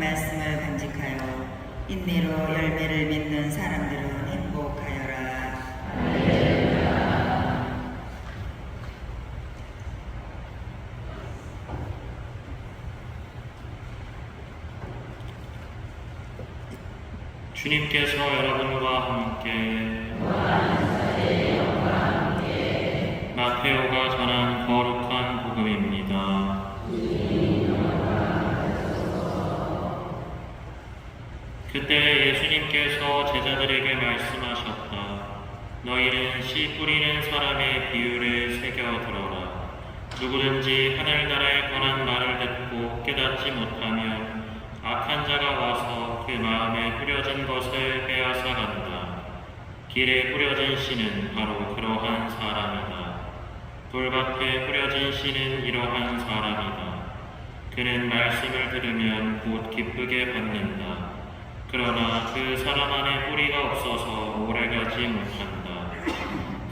말씀을 간직하여 인내로 열매를 맺는 사람들은 행복하여라. 주님께서 여러분과 함께 너희는 씨 뿌리는 사람의 비유를 새겨 들어라. 누구든지 하늘나라에 관한 말을 듣고 깨닫지 못하면 악한 자가 와서 그 마음에 뿌려진 것을 빼앗아 간다. 길에 뿌려진 씨는 바로 그러한 사람이다. 돌밭에 뿌려진 씨는 이러한 사람이다. 그는 말씀을 들으면 곧 기쁘게 받는다. 그러나 그 사람 안에 뿌리가 없어서 오래가지 못한다.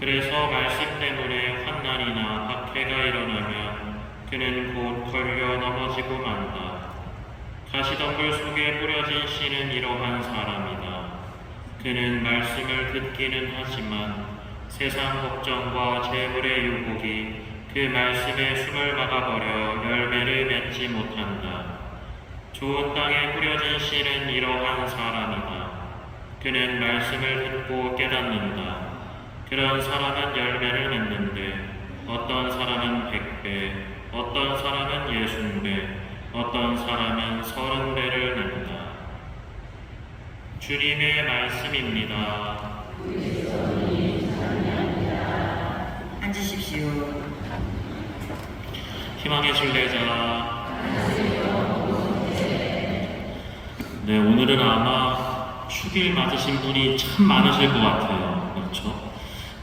그래서 말씀 때문에 환난이나 박해가 일어나면 그는 곧 걸려 넘어지고 만다. 가시덤불 속에 뿌려진 씨는 이러한 사람이다. 그는 말씀을 듣기는 하지만 세상 걱정과 재물의 유혹이 그 말씀에 숨을 막아버려 열매를 맺지 못한다. 좋은 땅에 뿌려진 씨는 이러한 사람이다. 그는 말씀을 듣고 깨닫는다. 그런 사람은 열매를 맺는데 어떤 사람은 백배, 어떤 사람은 예순 배, 어떤 사람은 서른 배를 낸다. 주님의 말씀입니다. 앉으십시오. 희망의 순례자. 네, 오늘은 아마 축일 맞으신 분이 참 많으실 것 같아요. 그렇죠?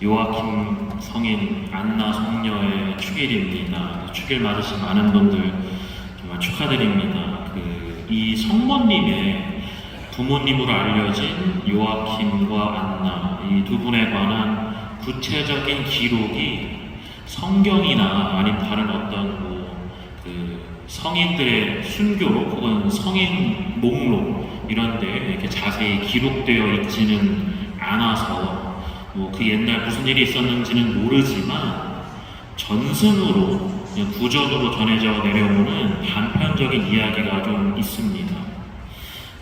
요아킴 성인 안나 성녀의 축일입니다. 축일 맞으신 많은 분들 정말 축하드립니다. 그 이 성모님의 부모님으로 알려진 요아킴과 안나 이 두 분에 관한 구체적인 기록이 성경이나 아니면 다른 어떤 뭐 그 성인들의 순교록 혹은 성인 목록 이런 데 이렇게 자세히 기록되어 있지는 않아서 뭐 그 옛날 무슨 일이 있었는지는 모르지만 전승으로 구전으로 전해져 내려오는 단편적인 이야기가 좀 있습니다.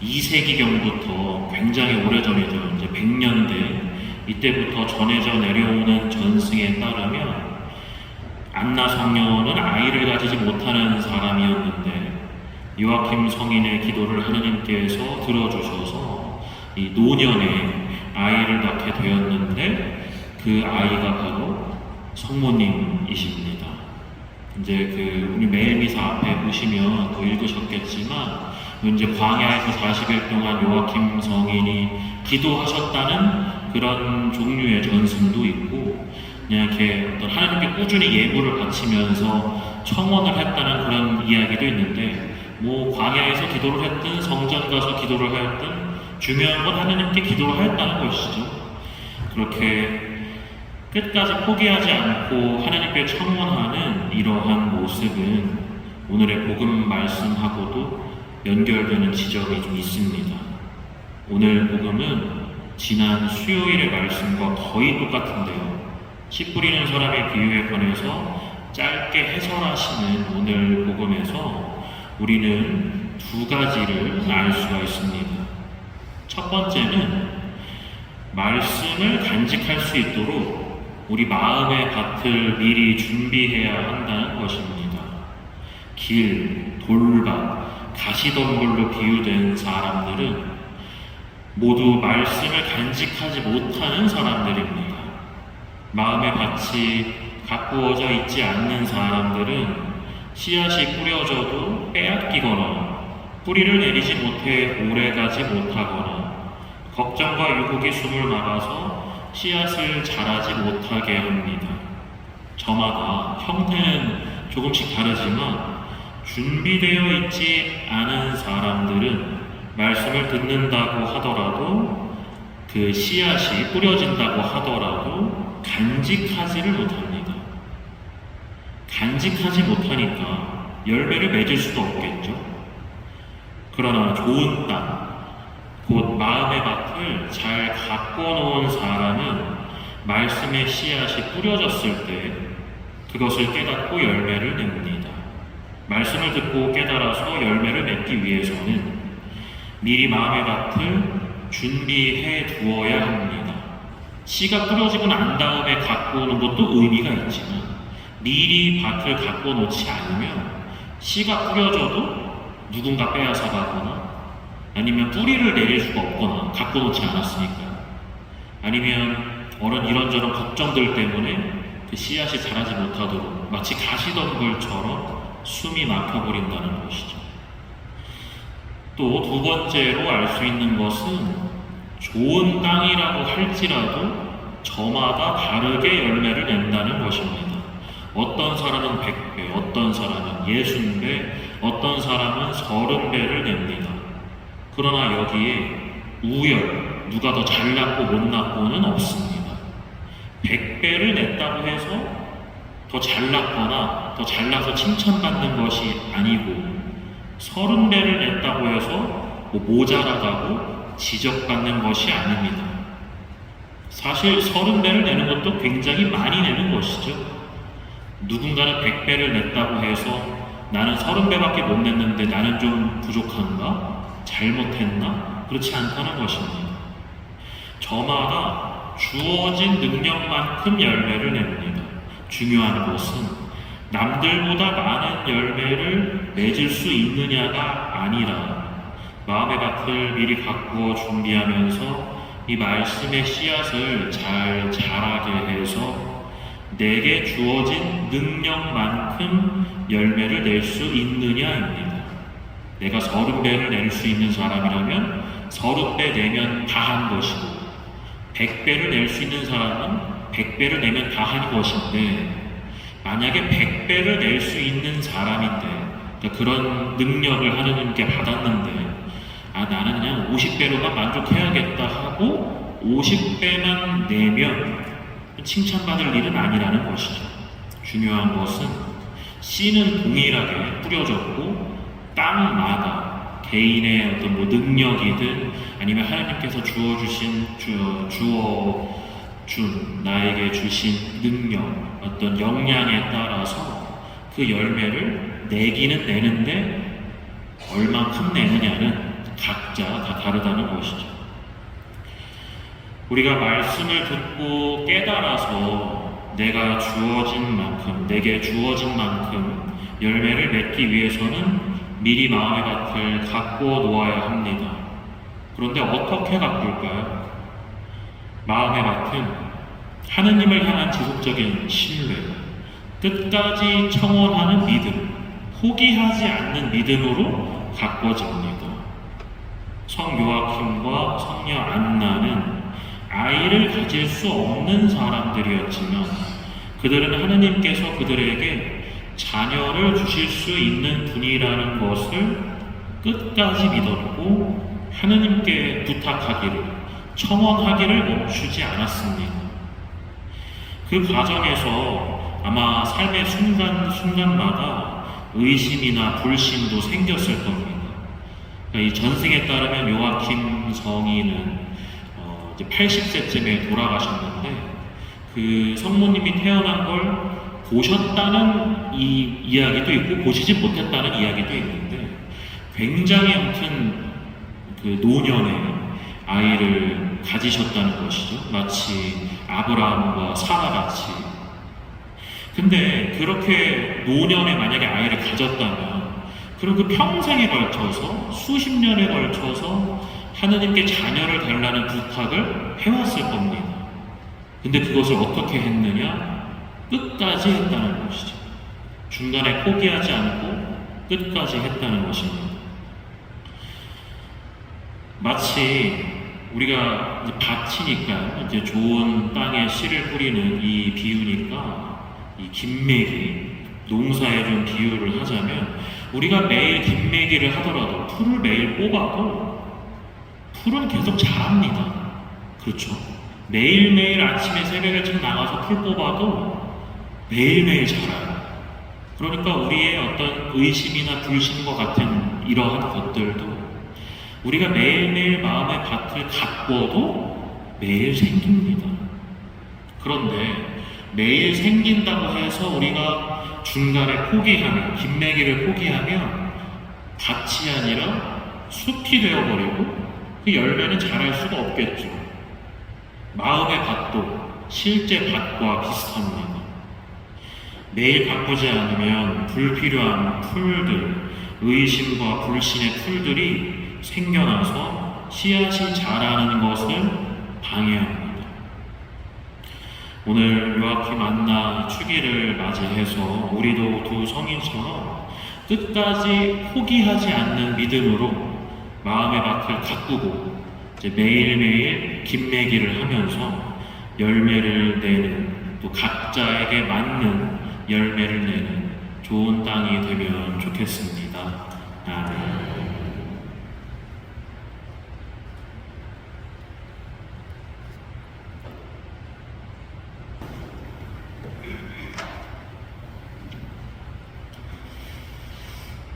2세기경부터 굉장히 오래전이죠. 이제 100년대 이때부터 전해져 내려오는 전승에 따르면 안나 성녀는 아이를 가지지 못하는 사람이었는데 요아킴 성인의 기도를 하느님께서 들어주셔서 이 노년에 아이를 낳게 되었는데 그 아이가 바로 성모님이십니다. 이제 그 우리 매일 미사 앞에 보시면 또 읽으셨겠지만 이제 광야에서 40일 동안 요아킴 성인이 기도하셨다는 그런 종류의 전승도 있고 그냥 이렇게 어떤 하나님께 꾸준히 예물을 바치면서 청원을 했다는 그런 이야기도 있는데 뭐 광야에서 기도를 했든 성전 가서 기도를 하였든 중요한 건 하나님께 기도를 하였다는 것이죠. 그렇게 끝까지 포기하지 않고 하나님께 청원하는 이러한 모습은 오늘의 복음 말씀하고도 연결되는 지점이 좀 있습니다. 오늘 복음은 지난 수요일의 말씀과 거의 똑같은데요. 씨 뿌리는 사람의 비유에 관해서 짧게 해설하시는 오늘 복음에서 우리는 두 가지를 알 수가 있습니다. 첫 번째는 말씀을 간직할 수 있도록 우리 마음의 밭을 미리 준비해야 한다는 것입니다. 길, 돌밭, 가시덤불로 비유된 사람들은 모두 말씀을 간직하지 못하는 사람들입니다. 마음의 밭이 가꾸어져 있지 않는 사람들은 씨앗이 뿌려져도 빼앗기거나 뿌리를 내리지 못해 오래 가지 못하거나 걱정과 유혹이 숨을 막아서 씨앗을 자라지 못하게 합니다. 저마다 형태는 조금씩 다르지만 준비되어 있지 않은 사람들은 말씀을 듣는다고 하더라도 그 씨앗이 뿌려진다고 하더라도 간직하지를 못합니다. 간직하지 못하니까 열매를 맺을 수도 없겠죠. 그러나 좋은 땅, 곧 마음의 밭을 잘 가꿔 놓은 사람은 말씀의 씨앗이 뿌려졌을 때 그것을 깨닫고 열매를 냅니다. 말씀을 듣고 깨달아서 열매를 맺기 위해서는 미리 마음의 밭을 준비해 두어야 합니다. 씨가 뿌려지고 난 다음에 갖고 오는 것도 의미가 있지만 미리 밭을 갖고 놓지 않으면 씨가 뿌려져도 누군가 빼앗아 가거나 아니면 뿌리를 내릴 수가 없거나 갖고 놓지 않았으니까 아니면 어른 이런저런 걱정들 때문에 그 씨앗이 자라지 못하도록 마치 가시덤불처럼 숨이 막혀버린다는 것이죠. 또 두 번째로 알 수 있는 것은 좋은 땅이라고 할지라도 저마다 다르게 열매를 낸다는 것입니다. 어떤 사람은 100배, 어떤 사람은 60배, 어떤 사람은 30배를 냅니다. 그러나 여기에 우열, 누가 더 잘났고 못났고는 없습니다. 100배를 냈다고 해서 더 잘났거나 더 잘나서 칭찬받는 것이 아니고 30배를 냈다고 해서 뭐 모자라다고 지적받는 것이 아닙니다. 사실 30배를 내는 것도 굉장히 많이 내는 것이죠. 누군가는 100배를 냈다고 해서 나는 30배밖에 못 냈는데 나는 좀 부족한가? 잘못했나? 그렇지 않다는 것입니다. 저마다 주어진 능력만큼 열매를 냅니다. 중요한 것은 남들보다 많은 열매를 맺을 수 있느냐가 아니라 마음의 밭을 미리 가꾸어 준비하면서 이 말씀의 씨앗을 잘 자라게 해서 내게 주어진 능력만큼 열매를 낼 수 있느냐입니다. 내가 서른 배를 낼 수 있는 사람이라면 서른 배 내면 다 한 것이고 백 배를 낼 수 있는 사람은 백 배를 내면 다 한 것인데 만약에 백 배를 낼 수 있는 사람인데 그러니까 그런 능력을 하느님께 받았는데 아 나는 그냥 50배로만 만족해야겠다 하고 50배만 내면 칭찬받을 일은 아니라는 것이죠. 중요한 것은 씨는 동일하게 뿌려졌고 땅마다 개인의 어떤 뭐 능력이든 아니면 하나님께서 주어 주신 주, 주어 준 나에게 주신 능력 어떤 역량에 따라서 그 열매를 내기는 내는데 얼만큼 내느냐는 각자 다 다르다는 것이죠. 우리가 말씀을 듣고 깨달아서 내가 주어진 만큼, 내게 주어진 만큼 열매를 맺기 위해서는 미리 마음의 밭을 가꾸어 놓아야 합니다. 그런데 어떻게 가꿀까요? 마음의 밭은 하느님을 향한 지속적인 신뢰, 끝까지 청원하는 믿음, 포기하지 않는 믿음으로 가꿔집니다. 성 요아킴과 성녀 안나는 아이를 가질 수 없는 사람들이었지만 그들은 하느님께서 그들에게 자녀를 주실 수 있는 분이라는 것을 끝까지 믿었고 하느님께 부탁하기를 청원하기를 멈추지 않았습니다. 그 과정에서 아마 삶의 순간순간마다 의심이나 불신도 생겼을 겁니다. 그러니까 이 전승에 따르면 요아킴 성인은 어, 이제 80세쯤에 돌아가셨는데 그 성모님이 태어난 걸 보셨다는 이 이야기도 있고 보시지 못했다는 이야기도 있는데 굉장히 아무튼 그 노년에 아이를 가지셨다는 것이죠. 마치 아브라함과 사라같이. 근데 그렇게 노년에 만약에 아이를 가졌다면 그럼 그 평생에 걸쳐서 수십 년에 걸쳐서 하느님께 자녀를 달라는 부탁을 해왔을 겁니다. 근데 그것을 어떻게 했느냐? 끝까지 했다는 것이죠. 중간에 포기하지 않고 끝까지 했다는 것입니다. 마치 우리가 이제 밭이니까 이제 좋은 땅에 씨를 뿌리는 이 비유니까 이 김매기 농사에 좀 비유를 하자면 우리가 매일 김매기를 하더라도 풀을 매일 뽑아도 풀은 계속 자랍니다. 그렇죠? 매일매일 아침에 새벽에 일찍 나가서 풀 뽑아도 매일매일 자라요. 그러니까 우리의 어떤 의심이나 불신과 같은 이러한 것들도 우리가 매일매일 마음의 밭을 가꿔도 매일 생깁니다. 그런데 매일 생긴다고 해서 우리가 중간에 포기하면, 김매기를 포기하면 밭이 아니라 숲이 되어버리고 그 열매는 자랄 수가 없겠죠. 마음의 밭도 실제 밭과 비슷합니다. 매일 바꾸지 않으면 불필요한 풀들, 의심과 불신의 풀들이 생겨나서 씨앗이 자라는 것을 방해합니다. 오늘 요아키 만나 축일을 맞이해서 우리도 두 성인처럼 끝까지 포기하지 않는 믿음으로 마음의 밭을 가꾸고 매일매일 김매기를 하면서 열매를 내는 또 각자에게 맞는 열매를 내는 좋은 땅이 되면 좋겠습니다. 아멘.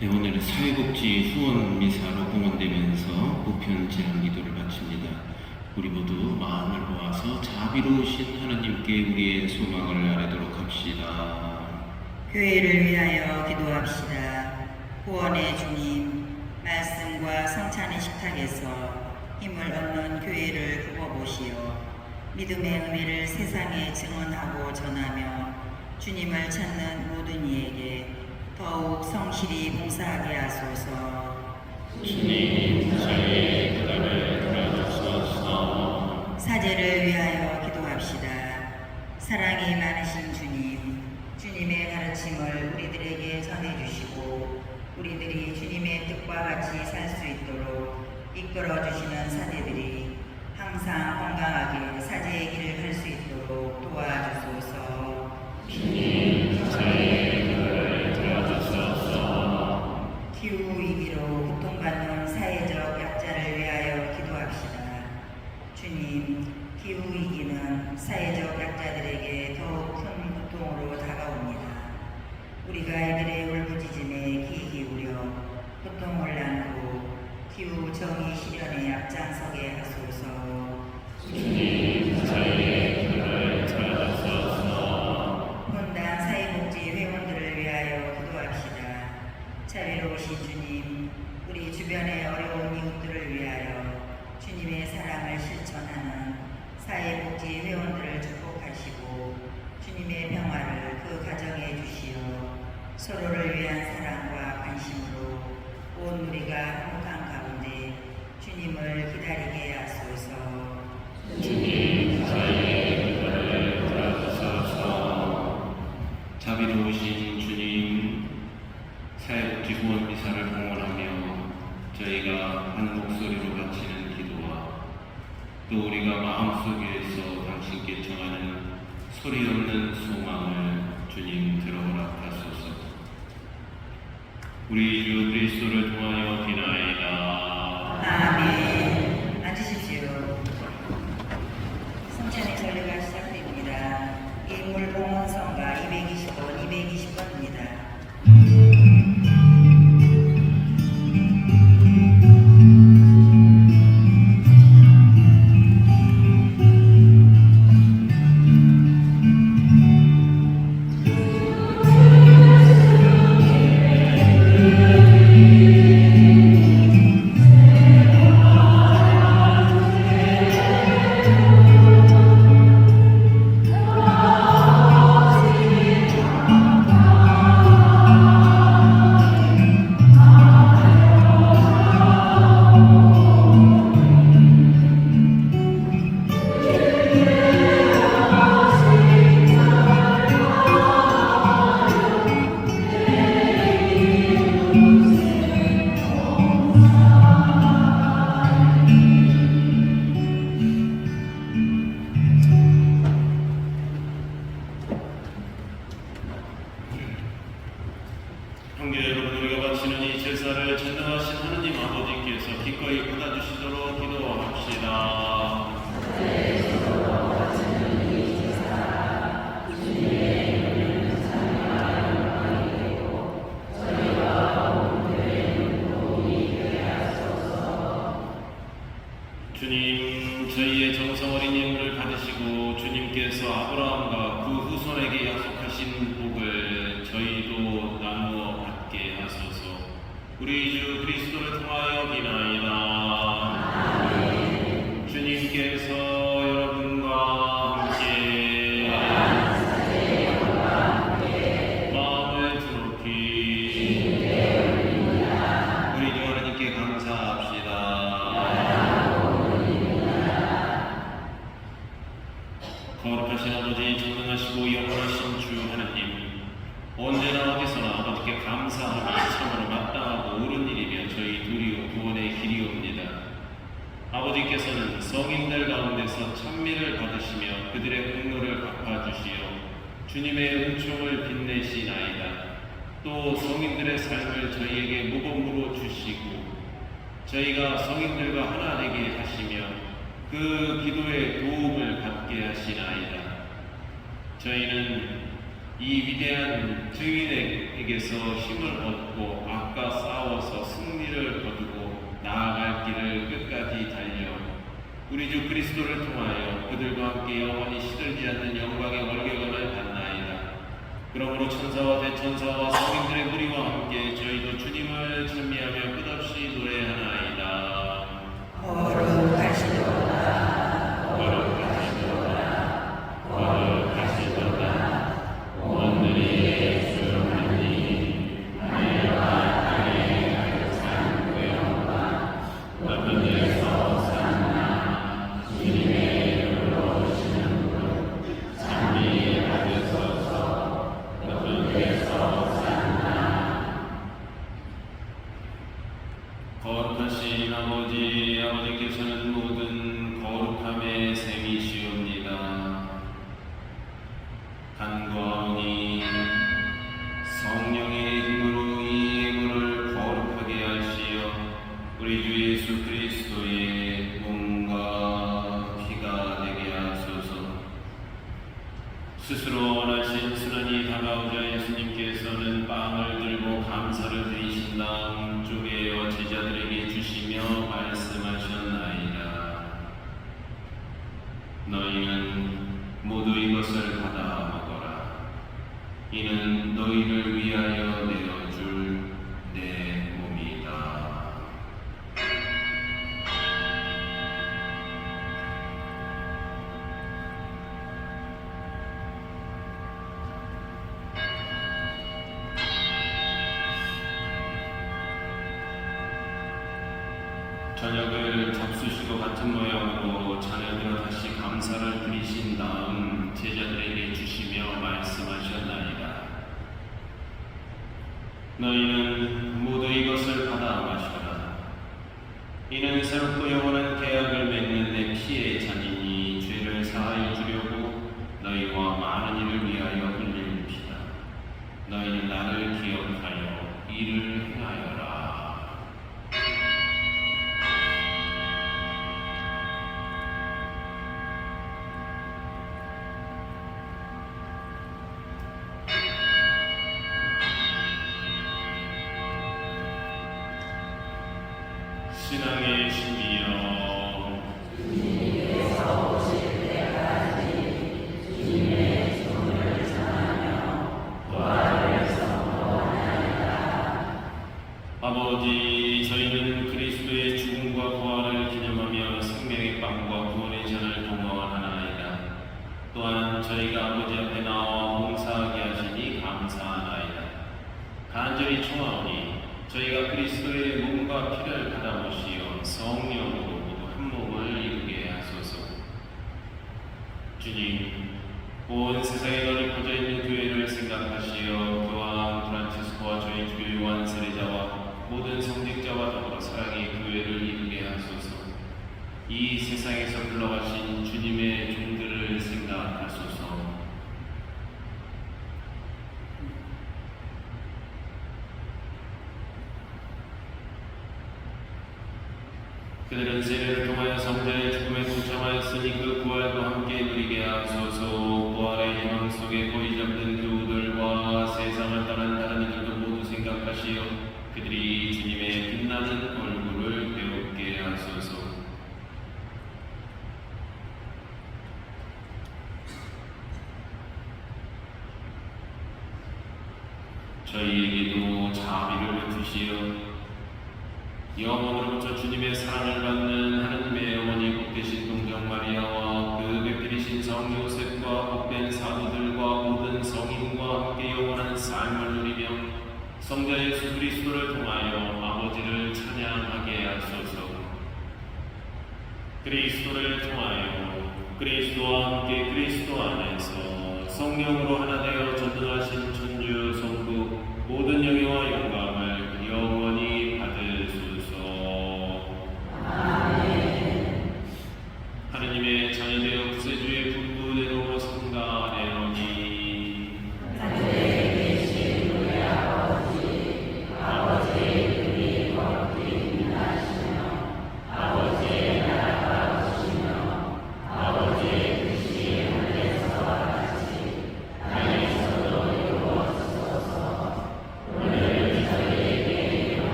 네, 오늘은 사회복지 후원 미사로 공헌되면서 보편 제한 기도를 바칩니다. 우리 모두 마음을 모아서 자비로우신 하나님께 우리의 소망을 아뢰 합시다. 교회를 위하여 기도합시다. 구원의 주님, 말씀과 성찬의 식탁에서 힘을 얻는 교회를 굽어보시어 믿음의 의미를 세상에 증언하고 전하며 주님을 찾는 모든 이에게 더욱 성실히 봉사하게 하소서. 주님, 저희 기도를 들어주소서. 사제를 위하여 기도합시다. 사랑이 많으신 주님, 주님의 가르침을 우리들에게 전해주시고, 우리들이 주님의 뜻과 같이 살 수 있도록 이끌어 주시는 사제들이 항상 건강하게 사제의 길을 갈 수 있도록 도와주소서. 주님, 저희 자비로우신 주님, 사회복지 후원 미사를 공헌하며 저희가 한 목소리로 바치는 기도와 또 우리가 마음속에서 당신께 청하는 소리 없는 소망을 주님 들어 허락하소서. 우리 주 그리스도를 통하여 비나이 아버지께서는 성인들 가운데서 찬미를 받으시며 그들의 공로를 갚아주시어 주님의 은총을 빛내시나이다. 또 성인들의 삶을 저희에게 모범으로 주시고 저희가 성인들과 하나 되게 하시며 그 기도에 도움을 받게 하시나이다. 저희는 이 위대한 증인에게서 힘을 얻고 아까 싸워서 승리를 거두고 나아갈 길을 끝까지 달려 우리 주 그리스도를 통하여 그들과 함께 영원히 시들지 않는 영광의 월경을 받나이다. 그러므로 천사와 대천사와 성인들의 무리와 함께 저희도 주님을 찬미하며 끝없이 노래하나이다. 많은 이를 위하여 흘린 피다. 너희는 나를 기억하여 이를 행하여라. 저희에게도 자비를 베푸시어 영원으로부터 주님의 사랑을 받는 하느님의 어머니 복되신 동정 마리아와 그 베풀이신 성 요셉과 복된 사도들과 모든 성인과 함께 영원한 삶을 누리며 성자 예수 그리스도를 통하여 아버지를 찬양하게 하소서. 그리스도를 통하여 그리스도와 함께 그리스도 안에서 성령으로 하나 되어 전능하신 천주 then you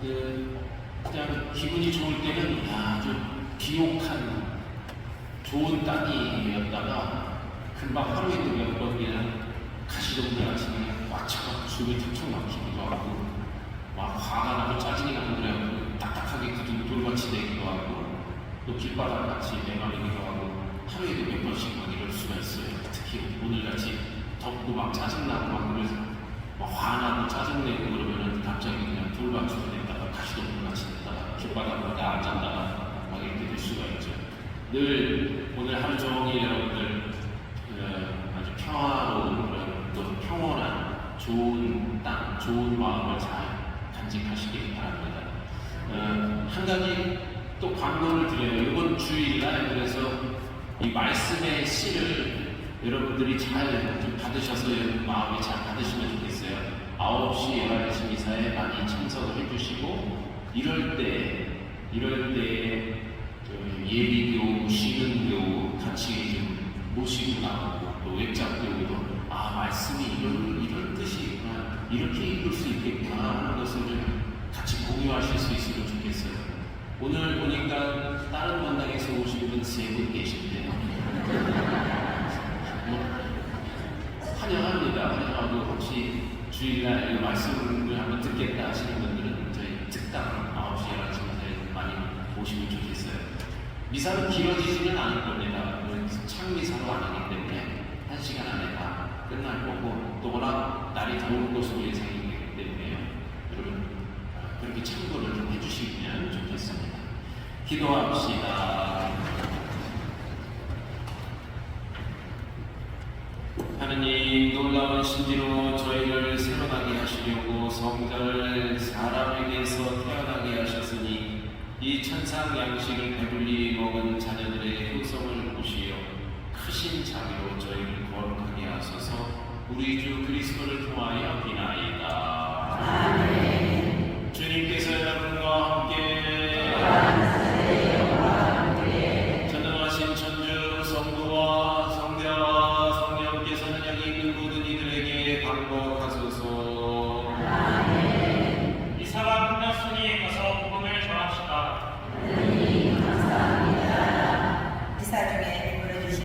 그, 그냥 기분이 좋을 때는 아주 비옥한 좋은 땅이었다가 금방 하루에도 몇번 그냥 가시동들 같이 그냥 꽉 차가 숨이 턱턱 막히기도 하고 막 화가 나고 짜증이 나고 그래갖고 딱딱하게 굳은 돌같이 되기도 하고 또 길바닥 같이 내말리기도 하고 하루에도 몇 번씩 막 이럴 수가 있어요. 특히 오늘같이 덥고 막 짜증나고 막 그래서 막 화나고 짜증내고 그러면은 갑자기 그냥 됐다가 가시동들 같이 됐다가 길바닥으로 앉았다가 막 이렇게 될 수가 있죠. 늘 오늘 하루 종일 여러분들 그 아주 평화로운 또 평온한 좋은 땅, 좋은 마음을 잘 간직하시길 바랍니다. 어, 한 가지 또 광고를 드려요. 이번 주일날 그래서 이 말씀의 씨를 여러분들이 잘 좀 받으셔서 마음에 잘 받으시면 좋겠어요. 9시 11시 미사에 많이 참석을 해주시고 이럴 때 이럴 때그 예비교, 쉬는 교 같이 좀 모시고 나오고 또 외짝교도 아 말씀이 이런 이런 뜻이 있구나 이렇게 읽을 수 있겠구나 하는 것을 좀 같이 공유하실 수 있으면 좋겠어요. 오늘 보니까 다른 원당에서 오신 분 세 분 계신데요. 뭐, 환영합니다. 환영하고 혹시 주일날 이 말씀을 한번 듣겠다 하시는 분들은 저희 특당 9시 11시에 많이 오시면 좋겠어요. 미사는 길어지지는 않을 겁니다. 창미사로 안 하기 때문에 한 시간 안에 다 끝날 거고 또 워낙 날이 더울 것으로 예상이 되기 때문에요. 여러분 아, 그렇게 참고를 좀 해주시면 좋겠습니다. 기도합시다. 하느님 놀라운 신지로 저희를 새로나게 하시려고 성자를 사람에게서 태어나게 하셨으니 이 천상 양식을 배불리 먹은 자녀들의 효성을 보시어 크신 자비로 저희를 거룩하게 하소서. 우리 주 그리스도를 통하여 비나이다. 주님께서 여러분과 함께